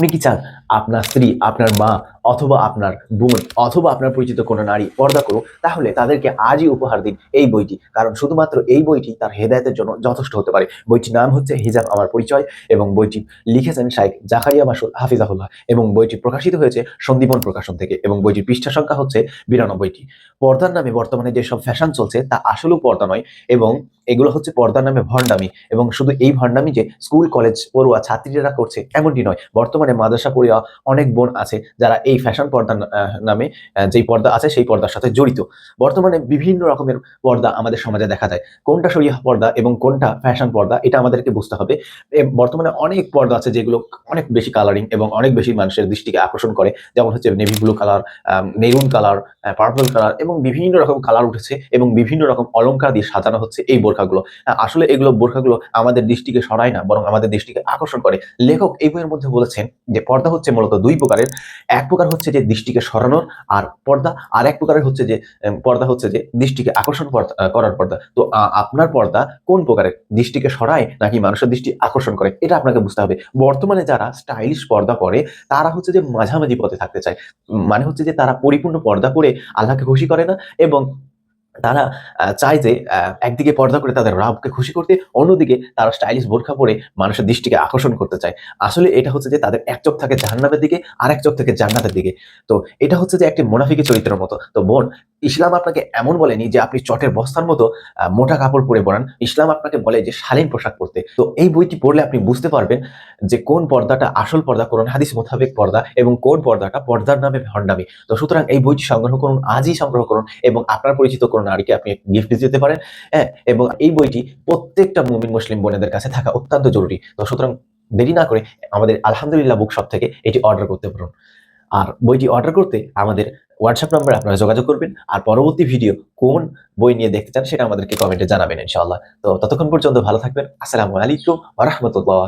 আপনি কি চান আপনার স্ত্রী, আপনার মা অথবা আপনার বোন অথবা আপনার পরিচিত কোনো নারী পর্দা করুক, তাহলে তাদেরকে আজই উপহার দিন এই বইটি। কারণ শুধুমাত্র এই বইটি তার হেদায়তের জন্য যথেষ্ট হতে পারে। বইটির নাম হচ্ছে হিজাব আমার পরিচয় এবং বইটি লিখেছেন শাইখ জাকারিয়া মাসুদ হাফিজাহুল্লাহ এবং বইটি প্রকাশিত হয়েছে সন্দীপন প্রকাশন থেকে এবং বইটির পৃষ্ঠা সংখ্যা হচ্ছে বিরানব্বইটি। পর্দার নামে বর্তমানে যেসব ফ্যাশন চলছে তা আসলেও পর্দা নয় এবং এগুলো হচ্ছে পর্দার নামে ভণ্ডামি এবং শুধু এই ভণ্ডামি যে স্কুল, কলেজ, পড়ুয়া ছাত্রীরা করছে এমনটি নয়। বর্তমানে মাদ্রাসা, পড়ুয়া অনেক বোন আছে যারা এই ফ্যাশন পর্দা নামে যেই পর্দা আছে সেই পর্দার সাথে জড়িত। বর্তমানে বিভিন্ন রকমের পর্দা আমাদের সমাজে দেখা যায়। কোনটা সরিয়া পর্দা এবং কোনটা ফ্যাশন পর্দা, এটা আমাদেরকে বুঝতে হবে। বর্তমানে অনেক পর্দা আছে যেগুলো অনেক বেশি কালারিং এবং অনেক বেশি মানুষের দৃষ্টিকে আকর্ষণ করে। যেমন হচ্ছে navy blue colour maroon colour purple colour এবং বিভিন্ন রকম কালার উঠেছে এবং বিভিন্ন রকম অলংকার দিয়ে সাজানো হচ্ছে এই বোরখাগুলো। আসলে এগুলো বোরখাগুলো আমাদের দৃষ্টিকে সরায় না, বরং আমাদের দৃষ্টিকে আকর্ষণ করে। লেখক এই বইয়ের মধ্যে বলেছেন যে পর্দা হচ্ছে মূলত দুই প্রকারের। এক প্রকার হচ্ছে যে দৃষ্টিকে সরানোর আর পর্দা, আর এক প্রকারের হচ্ছে যে পর্দা হচ্ছে যে দৃষ্টিকে আকর্ষণ করার পর্দা। তো আপনার পর্দা কোন প্রকারের? দৃষ্টিকে সরায় নাকি মানুষের দৃষ্টি আকর্ষণ করে? এটা আপনাকে বুঝতে হবে। বর্তমানে যারা স্টাইলিশ পর্দা করে তারা হচ্ছে যে মাঝামাঝি পথে থাকতে চায়। মানে হচ্ছে যে তারা পরিপূর্ণ পর্দা করে আল্লাহকে খুশি করে না এবং তারা চায় যে একদিকে পর্দা করে তাদের রাবকে খুশি করতে, অন্যদিকে তারা স্টাইলিশ বোরখা পরে মানুষের দৃষ্টিকে আকর্ষণ করতে চায়। আসলে এটা হচ্ছে যে তাদের এক চোখ থাকে জাহান্নামের দিকে আর এক চোখ থেকে জান্নাতের দিকে। তো এটা হচ্ছে যে একটি মোনাফিকি চরিত্রের মতো। তো বোন, ইসলাম আপনাকে এমন বলেনি যে আপনি চটের বস্তার মতো মোটা কাপড় পরে পড়ান ইসলাম আপনাকে বলে যে শালীন পোশাক পরতে। তো এই বইটি পড়লে আপনি বুঝতে পারবেন যে কোন পর্দাটা আসল পর্দা কোরআন হাদিস মোতাবেক পর্দা এবং কোন পর্দাটা পর্দার নামে ভণ্ডামি। তো সুতরাং এই বইটি সংগ্রহ করুন, আজই সংগ্রহ করুন এবং আপনার পরিচিত কোনো নারীকে আপনি গিফট দিতে পারেন হ্যাঁ এবং এই বইটি প্রত্যেকটা মুমিন মুসলিম বোনেদের কাছে থাকা অত্যন্ত জরুরি। তো সুতরাং দেরি না করে আমাদের আলহামদুলিল্লাহ বুক শপ থেকে এটি অর্ডার করতে পারুন। আর বইটি অর্ডার করতে আমাদের হোয়াটসঅ্যাপ নাম্বারে আপনারা যোগাযোগ করবেন, আর পরবর্তী ভিডিও কোন বই নিয়ে দেখতে চান সেটা আমাদেরকে কমেন্টে জানাবেন ইনশাআল্লাহ। তো ততক্ষণ পর্যন্ত ভালো থাকবেন। আসসালামু আলাইকুম রাহমাতুল্লাহ।